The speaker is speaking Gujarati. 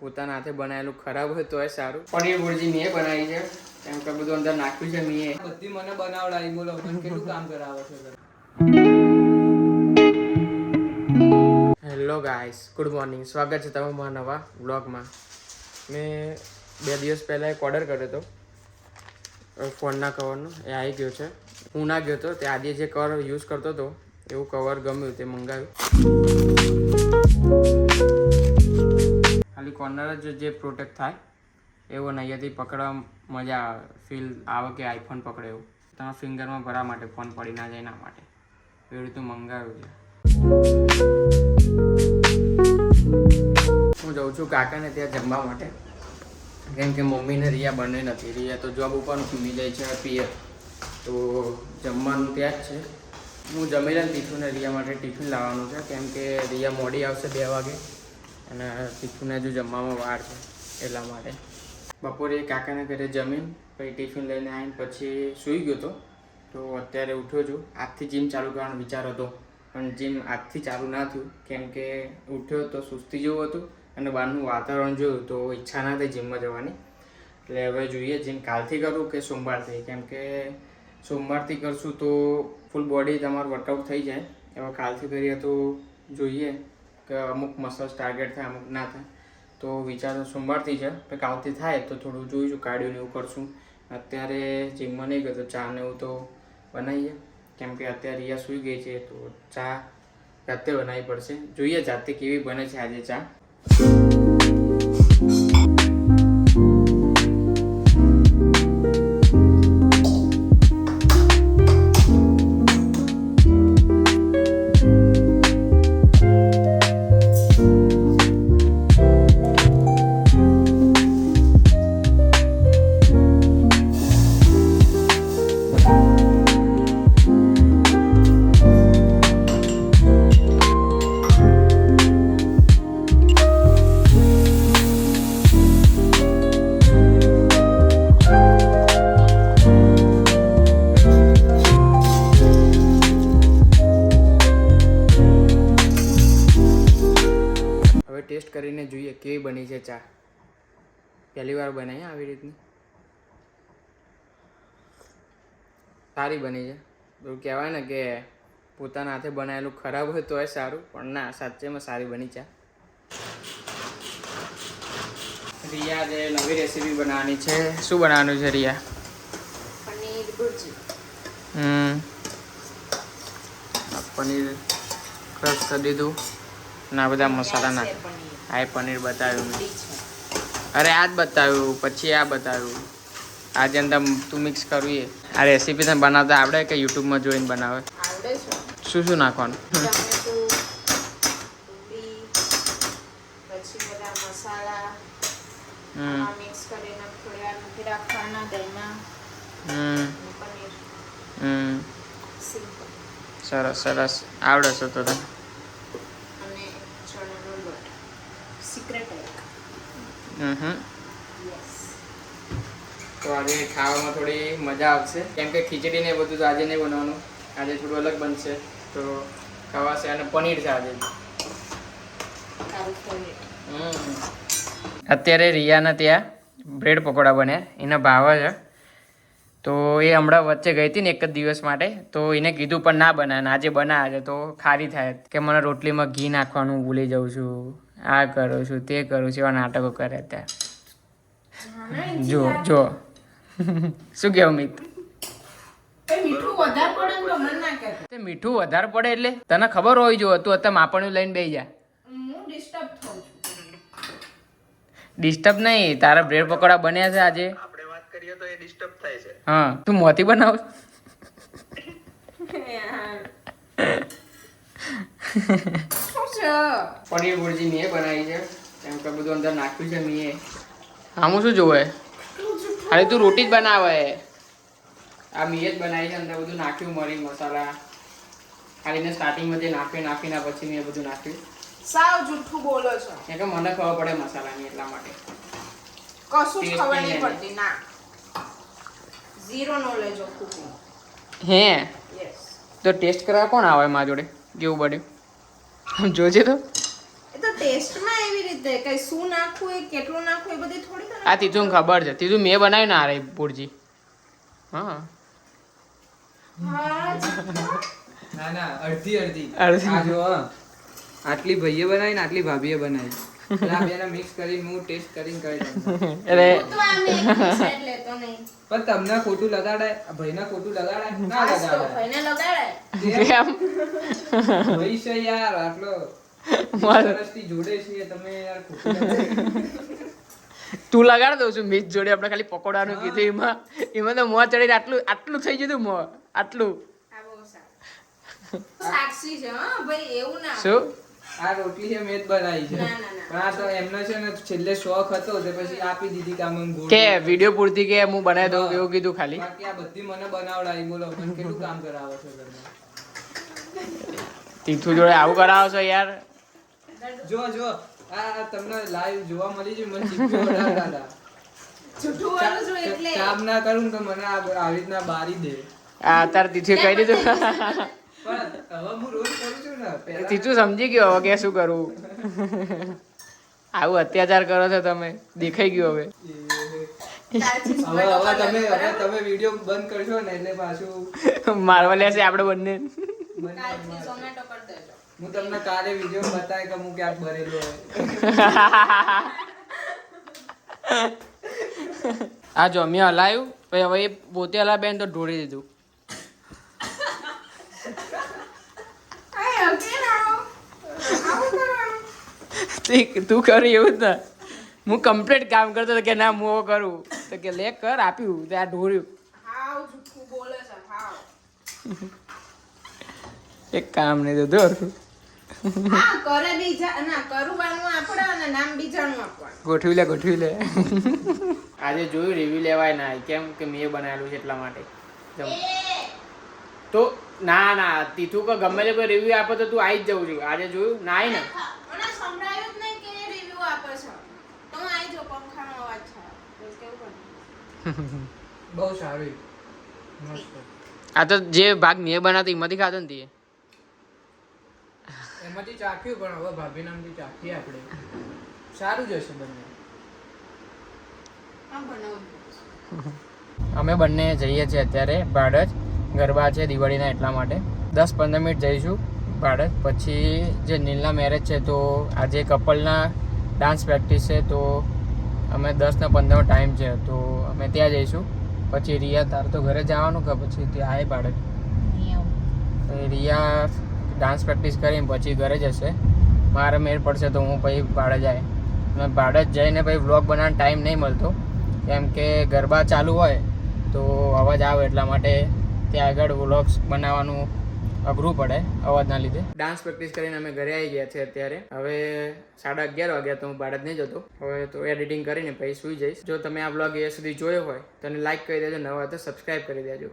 પોતાના હાથે બનાવેલું ખરાબ હોય તોય સારું. પનીર ભુરજી મેં બનાવી છે. કેમ કે બધું અંદર નાખ્યું છે મેં. બધી મને બનાવડાવી બોલો મને કેટલું કામ કરાવો છો હેલો ગાઈસ ગુડ મોર્નિંગ સ્વાગત છે તમે મારા નવા બ્લોગમાં મેં બે દિવસ પહેલાં એક ઓર્ડર કર્યો હતો. ફોનના કવરનો એ આવી ગયો છે. હું ના ગયો હતો તે આજે જે કવર યુઝ કરતો હતો એવું કવર ગમ્યું તે મંગાવ્યું. ખાલી કોર્નર જ જે પ્રોટેક્ટ થાય, એવો નહીં. અહીંયાથી પકડવા મજા આવે. ફીલ આવે કે આઈફોન પકડે એવું. તમારા ફિંગરમાં ભરા માટે ફોન પડી ના જાય એના માટે. એવી રીતે મંગાવ્યું છે. હું જાઉં છું કાકાને ત્યાં જમવા માટે. કેમ કે મમ્મીને રિયા બને નથી. રિયા તો જોબ ઉપર ભૂલી જાય છે પિયર તો જમવાનું ત્યાં જ છે. હું જમી લઈને ટીફુને રિયા માટે ટિફિન લાવવાનું છે. કેમ કે રિયા મોડી આવશે બે વાગે. અને ટીફુને હજુ જમવામાં વાર છે એટલા માટે. બપોરે કાકાના ઘરે જમીન, પછી ટિફિન લઈને આવીને પછી સૂઈ ગયો હતો તો અત્યારે ઉઠ્યો છું. આજથી જીમ ચાલુ કરવાનો વિચાર હતો. પણ જીમ આજથી ચાલુ ના થયું. કેમ કે ઉઠ્યો તો સુસ્તી જેવું હતું અને બહારનું વાતાવરણ જોયું તો ઈચ્છા ના થઈ જીમમાં જવાની. એટલે હવે જોઈએ જીમ કાલથી કરું કે સોમવારથી? કેમ કે સોમવારથી કરશું તો ફૂલ બોડી તમારું વર્કઆઉટ થઈ જાય. એવા કાલથી કરીએ તો જોઈએ. કે અમુક મસલ્સ ટાર્ગેટ થાય, અમુક ના થાય. તો વિચાર સોમવારથી છે કંઈક કાલથી થાય તો થોડું જોઈશું કાર્ડિયો ને એવું કરશું. અત્યારે જીમમાં નહીં ગયો તો ચા ને એવું તો બનાવીએ. કેમ કે અત્યારે રિયા સૂઈ ગઈ છે, તો ચા જાતે બનાવવી પડશે. જોઈએ જાતે કેવી બને છે આજે ચા. કરીને જોઈએ કેવી બની છે ચા. પહેલી વાર બનાવી આવી રીતની. સારી બની છે. એવું કહેવાય ને કે પોતાના હાથે બનાવેલું ખરાબ હોય તોય સારું પણ ના સાચેમાં સારી બની ચા. રિયા જે નવી રેસીપી બનાવવાની છે શું બનાવવાનું છે રિયા? પનીર ભુરજી. હમ. પનીર ક્રશ કરી દીધું. આ બધા મસાલા પનીર. આ પનીર બતાવ્યું. અરે આ જ બતાવ્યું પછી આ બતાવ્યું. આજે અંદર તું મિક્સ કરવી આ રેસીપી તમે બનાવતા આવડે કે યુટ્યુબમાં જોઈને બનાવે? શું શું નાખવાનું? સરસ સરસ. આવડે છે તો હમ આમાં મિક્સ કરીને થોડી વાર મૂકી રાખવાના દહીંમાં હમ અને પનીર હમ સિમ્પલ સરસ સરસ આવડે છે તો તને અને ચણાનો લોટ સિક્રેટ એક હમ હમ યસ તો આજે ખાવામાં થોડી મજા આવશે. કેમ કે ખીચડી ને બધું તો આજે નહીં બનાવવાનું. આજે થોડું અલગ બનશે. તો ખવાશે અને પનીર છે આજે. અત્યારે રિયાના ત્યાં બ્રેડ પકોડા બન્યા. એના ભાવ છે. તો એ હમણાં વચ્ચે ગઈ હતી ને એક જ દિવસ માટે. તો એને કીધું પણ ના બનાવે ને આજે બનાવે છે. તો ખારી થાય. કે મને રોટલીમાં ઘી નાખવાનું ભૂલી જાઉં છું. આ કરું છું તે કરું છું એવા નાટકો કરે ત્યાં જો જો. શું કહેવું મિત? મીઠું વધારે પડે ને તો મને ના કહેતો. તે મીઠું વધારે પડે એટલે? તને ખબર હોય જો તું અત્યારે માપણું લઈને બેસી જા. ડિસ્ટર્બ ડિસ્ટર્બ નહીં તારા બ્રેડ પકોડા બન્યા છે આજે. હા તું મોતી બનાવ. શું છે? પનીર ભુરજી મેં બનાવી છે. એમ કે બધું અંદર નાખ્યું છે મેં. આમાં શું જોવે? અરે તું રોટી જ બનાવે. આ મેં જ બનાવી છે અંદર બધું નાખ્યું મરી મસાલા. ખાલી ને સ્ટાર્ટિંગમાં જે નાખ્યું નાખીને પછી મેં બધું નાખ્યું. સાવ જૂઠું બોલો છો. કે મને ખબર પડે મસાલાની એટલા માટે. કશું જ ખબર નહીં. પડતી ના. ઝીરો નોલેજ ઓફ કુકિંગ હે? યસ તો ટેસ્ટ કરવા કોણ આવે મારા જોડે? કેવું બન્યું જોજે તો. એ તો ટેસ્ટમાં એવી રીતે કે શું નાખવું એ કેટલું નાખવું એ બધી થોડી તને આ તીધું ખબર છે. તીધું મેં બનાવ્યું ને આ રહી પૂરજી હા. હા ના ના અડધી અડધી. અડધી. આ જો હા. આટલી ભાઈએ બનાવી ને આટલી ભાભીએ બનાવી. બેને મિક્સ કરીને હું ટેસ્ટ કરીને કહી દઉં એટલે હું તો આમ એક સાઈડ લેતો નહીં. પણ તમને ખોટું લગાડાય ભાઈને ખોટું લગાડાય ના લગાડાય ભાઈને લગાડાય ભાઈ છે યાર આટલો મારે- જોડે છીએ તમે યાર તું લગાડ દઉં છું મીઠ જોડે આપણે ખાલી પકોડાનું કીધું એમાં એમાં તો મોં ચડીને આટલું આટલું થઈ ગયું હતું મોં આટલું. સાક્ષી છે હા ભાઈ એવું ના શું? આ રોટલી છે મેં જ બનાવી છે. ના, ના, ના. પણ આ તો એમનો છે ને છેલ્લે શોખ હતો તે પછી આપી દીધી કામ એમ કે વીડિયો પૂરતી કે હું બનાવી દઉં એવું કીધું ખાલી? બાકી આ બધી મને બનાવડાવી બોલો મને કેટલું કામ કરાવો છો તમે? તીથું જોડે આવું કરાવો છો યાર. જો જો આ તમને લાઈવ જોવા મળી છે મને હતા. જૂઠું છું એટલે. કામ ના કરું તો મને આ આવી રીતના બારી દે. આ અત્યારે તીથું કહી દીધું. પણ હવે હું રોજ કરું છું ને પહેલા તીથું સમજી ગયો હવે કે શું કરવું આવું અત્યાચાર કરો છો તમે દેખાઈ ગયું હવે. હવે હવે તમે હવે તમે વીડિયો બંધ કરશો ને એટલે પાછું મારવા લેશે આપણે બંને. હું તમને કાલે વીડિયો બતાવે કે હું ક્યાંક ભરેલો આ જો મેં હલાયું પછી હવે એ પોતે હલા બેન તો ઢોળી દીધું અય, અગિયાર આવો. આવું કરવાનું. તું તું કરી એવું જ ને. હું કમ્પ્લીટ કામ કરતો કે ના હું કરું. તો કે લે કર આપ્યું. તો આ હાવ એક કામ નહીં તો હા કરે બીજા ના કરવાનું આપણે અને નામ બીજાનું આપવાનું. ગોઠવી લે ગોઠવી લે. આજે જોયું રિવ્યુ લેવાય ના. કેમ કે મેં બનાવેલું છે એટલા માટે. તો ના ના તીથું કે ગમે તે કોઈ રિવ્યુ આપે તો તું આવી જ જવું છું. આજે જોયું ના આવી ને મને સંભળાયું જ નહીં કે રિવ્યુ આપે છે તો હું આવી જાઉં પંખાનો અવાજ છે બસ કેવું બને બહુ સારી. આ તો જે ભાગ મેં બનાવતો એમાંથી ખાધો ને તે. એમાંથી ચાખ્યું પણ હવે ભાભી નામથી ચાખીએ આપણે. સારું જ હશે બંને. અમે બંને જઈએ છીએ અત્યારે ભાડજ. ગરબા છે દિવાળીના એટલા માટે. દસ પંદર મિનિટ જઈશું ભાડજ. પછી જે નીલના મેરેજ છે તો આજે કપલના ડાન્સ પ્રેક્ટિસ છે તો અમે દસને પંદરનો ટાઈમ છે તો અમે ત્યાં જઈશું. પછી રિયા તાર તો ઘરે જવાનું કે પછી ત્યાં આવે પાડે? રિયા ડાન્સ પ્રેક્ટિસ કરીને પછી ઘરે જશે. મારે મેળ પડશે તો હું પછી ભાડે જાય. અને ભાડે જ જઈને પછી વ્લોગ બનાવવાનો ટાઈમ નહીં મળતો. કેમ કે ગરબા ચાલુ હોય તો અવાજ આવે એટલા માટે ત્યાં આગળ વ્લોગ્સ બનાવવાનું અઘરું પડે અવાજના લીધે. ડાન્સ પ્રેક્ટિસ કરીને અમે ઘરે આવી ગયા છે અત્યારે. હવે સાડા અગિયાર વાગ્યા તો હું બાળક નહીં જતો. હવે તો એડિટિંગ કરીને પછી સુઈ જઈશ. જો તમે આ બ્લોગ એ સુધી જોયો હોય, તો લાઈક કરી દેજો, નવા તો સબસ્ક્રાઈબ કરી દેજો.